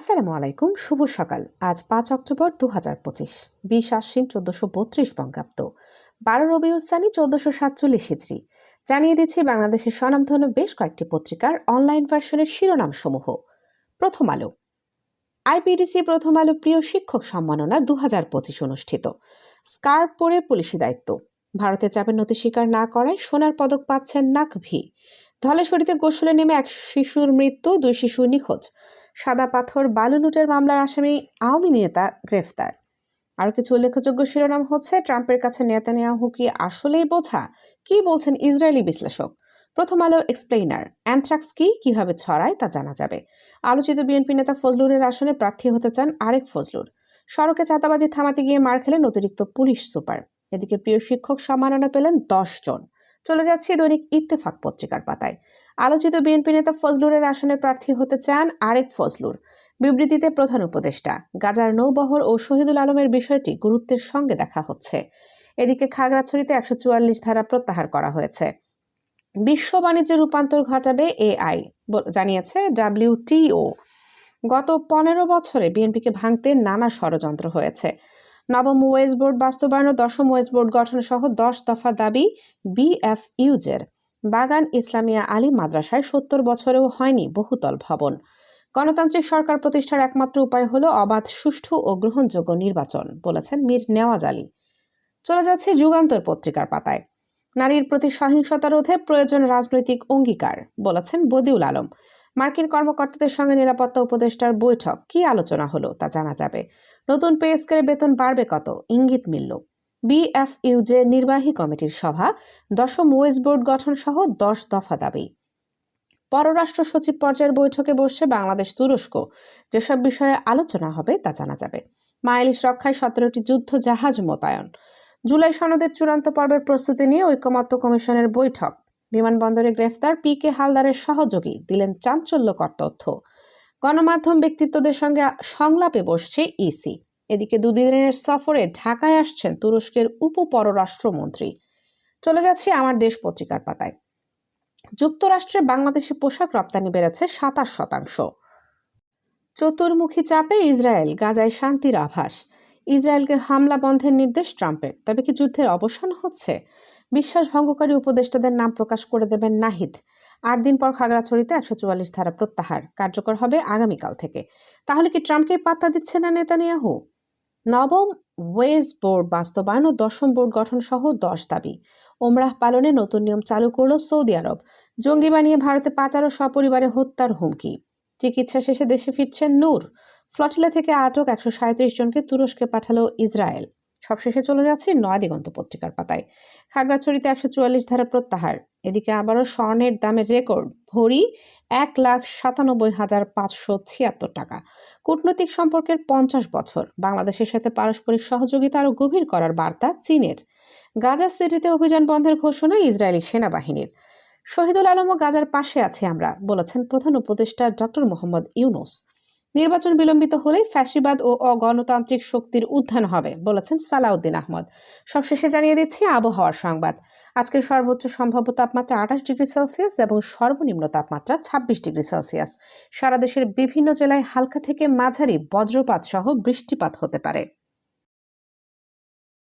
আসসালামু আলাইকুম, শুভ সকাল। আজ পাঁচ অক্টোবর দু হাজার পঁচিশ, বিশ আশ্বিন চোদ্দশো বত্রিশ বঙ্গাব্দ। বারো রবিউসানি চোদ্দশো সাতচল্লিশ হিজড়ি জানিয়ে দিচ্ছি বাংলাদেশের স্বনামধন্য বেশ কয়েকটি পত্রিকার অনলাইন ভার্সনের শিরোনাম সমূহ প্রথম আলো। আইপিডিসি প্রথম আলো প্রিয় শিক্ষক সম্মাননা দু হাজার পঁচিশ অনুষ্ঠিত। স্কার্ফ পরে পুলিশি দায়িত্ব। ভারতে চাপের নথি স্বীকার না করায় সোনার পদক পাচ্ছেন নাকভি। ধলেশ্বরীতে গোসলে নেমে এক শিশুর মৃত্যু, দুই শিশু নিখোঁজ। সাদা পাথর বালু লুটের মামলার আসামি আওয়ামী নেতা গ্রেফতার। আরও কিছু উল্লেখযোগ্য শিরোনাম হচ্ছে, ট্রাম্পের কাছে নেতানিয়াহু কি আসলেই বোঝা? কি বলছেন ইসরায়েলি বিশ্লেষক? প্রথম আলো এক্সপ্লেইনার, অ্যানথ্রাক্স কি কীভাবে ছড়ায় তা জানা যাবে। আলোচিত বিএনপি নেতা ফজলুরের আসনে প্রার্থী হতে চান আরেক ফজলুর। সড়কে চাঁদাবাজি থামাতে গিয়ে মার খেলেন অতিরিক্ত পুলিশ সুপার। এদিকে প্রিয় শিক্ষক সম্মাননা পেলেন দশ জন। চলে যাচ্ছি দৈনিক ইত্তেফাক পত্রিকার পাতায়। আলোচিত বিএনপি নেতা ফজলুরের আসনে প্রার্থী হতে চান আরেক ফজলুর। বিবৃতিতে প্রধান উপদেষ্টা, গাজার নৌবহর ও শহীদুল আলমের বিষয়টি গুরুত্বের সঙ্গে দেখা হচ্ছে। এদিকে খাগড়াছড়িতে একশো চুয়াল্লিশ ধারা প্রত্যাহার করা হয়েছে। বিশ্ব বাণিজ্যে রূপান্তর ঘটাবে এআই জানিয়েছে ডাব্লিউটিও। গত পনেরো বছরে বিএনপিকে ভাঙতে নানা ষড়যন্ত্র হয়েছে। নবম ওয়েস বোর্ড বাস্তবায়ন ও দশম ওয়েস বোর্ড গঠন সহ দশ দফা দাবি বিএফইউজের। বাগান ইসলামিয়া আলী মাদ্রাসায় সত্তর বছরেও হয়নি বহুতল ভবন। গণতান্ত্রিক সরকার প্রতিষ্ঠার একমাত্র উপায় হল অবাধ, সুষ্ঠু ও গ্রহণযোগ্য নির্বাচন, বলেছেন মীর নেওয়াজ আলী। চলে যাচ্ছে যুগান্তর পত্রিকার পাতায়। নারীর প্রতি সহিংসতা রোধে প্রয়োজন রাজনৈতিক অঙ্গীকার, বলেছেন বদিউল আলম। মার্কিন কর্মকর্তাদের সঙ্গে নিরাপত্তা উপদেষ্টার বৈঠক। কি আলোচনা হলো তা জানা যাবে। নতুন পে স্কেলে বেতন বাড়বে কত? ইঙ্গিত মিলল। বিএফইউজে নির্বাহী কমিটির সভা, দশম ওয়েস বোর্ড গঠন সহ দশ দফা দাবি। পররাষ্ট্র সচিব পর্যায়ের বৈঠকে বসছে বাংলাদেশ তুরস্ক। যেসব বিষয়ে আলোচনা হবে তা জানা যাবে। মাইলিশ রক্ষায় সতেরোটি যুদ্ধ জাহাজ মোতায়েন। জুলাই সনদের চূড়ান্ত পর্বের প্রস্তুতি নিয়ে ঐকমত্য কমিশনের বৈঠক। বিমানবন্দরে গ্রেফতার পি কে হালদারের সহযোগী দিলেন চাঞ্চল্যকর তথ্য। গণমাধ্যম ব্যক্তিত্বদের সঙ্গে সংলাপে বসছে ইসি। এদিকে দুদিনের সফরে ঢাকায় আসছেন তুরস্কের উপ পররাষ্ট্রমন্ত্রী চলে যাচ্ছি আমার দেশ পত্রিকার পাতায়। যুক্তরাষ্ট্রে বাংলাদেশি পোশাক রপ্তানি বেড়েছে সাতাশ শতাংশ। চতুর্মুখী চাপে ইসরায়েল, গাজায় শান্তির আভাস। ইসরায়েলকে হামলা বন্ধের নির্দেশ ট্রাম্পের। তবে কি যুদ্ধের অবসান হচ্ছে? বিশ্বাসভঙ্গকারী উপদেষ্টাদের নাম প্রকাশ করে দেবেন নাহিদ। আট দিন পর খাগড়াছড়িতে একশো চুয়াল্লিশ ধারা প্রত্যাহার। কার্যকর হবে আগামীকাল থেকে। তাহলে কি ট্রাম্পকে পাত্তা দিচ্ছে না নেতানিয়াহু? নবম ওয়েজ বোর্ড বাস্তবায়ন ও দশম বোর্ড গঠন সহ দশ দাবি। ওমরাহ পালনে নতুন নিয়ম চালু করল সৌদি আরব। জঙ্গি বানিয়ে ভারতে পাচার ও সপরিবারে হত্যার হুমকি। চিকিৎসা শেষে দেশে ফিরছেন নূর। ফ্লটিলা থেকে আটক একশো সাঁত্রিশ জনকে তুরস্কে পাঠালো ইসরায়েল। সবশেষে চলে যাচ্ছে নয় দিগন্ত পত্রিকার পাতায়। খাগড়াছড়িতে একশো চুয়াল্লিশ ধারা প্রত্যাহার। এদিকে আবারও স্বর্ণের দামের রেকর্ড ভরি এক লাখ সাতানব্বই হাজার পাঁচশো ছিয়াত্তর টাকা। কূটনৈতিক সম্পর্কের পঞ্চাশ বছর। বাংলাদেশের সাথে পারস্পরিক সহযোগিতা আরও গভীর করার বার্তা চীনের। গাজা সিটিতে অভিযান বন্ধের ঘোষণা ইসরায়েলি সেনাবাহিনীর। শহীদুল আলম ও গাজার পাশে আছে আমরা, বলেছেন প্রধান উপদেষ্টা ডক্টর মোহাম্মদ ইউনুস। নির্বাচন বিলম্বিত হলেই ফ্যাসিবাদ ও অগণতান্ত্রিক শক্তির উত্থান হবে, বলেছেন সালাউদ্দিন আহমদ। সবশেষে জানিয়ে দিচ্ছি আবহাওয়ার সংবাদ। আজকের সর্বোচ্চ সম্ভাব্য তাপমাত্রা আঠাশ ডিগ্রি সেলসিয়াস এবং সর্বনিম্ন তাপমাত্রা ছাব্বিশ ডিগ্রি সেলসিয়াস। সারা দেশের বিভিন্ন জেলায় হালকা থেকে মাঝারি বজ্রপাত সহ বৃষ্টিপাত হতে পারে।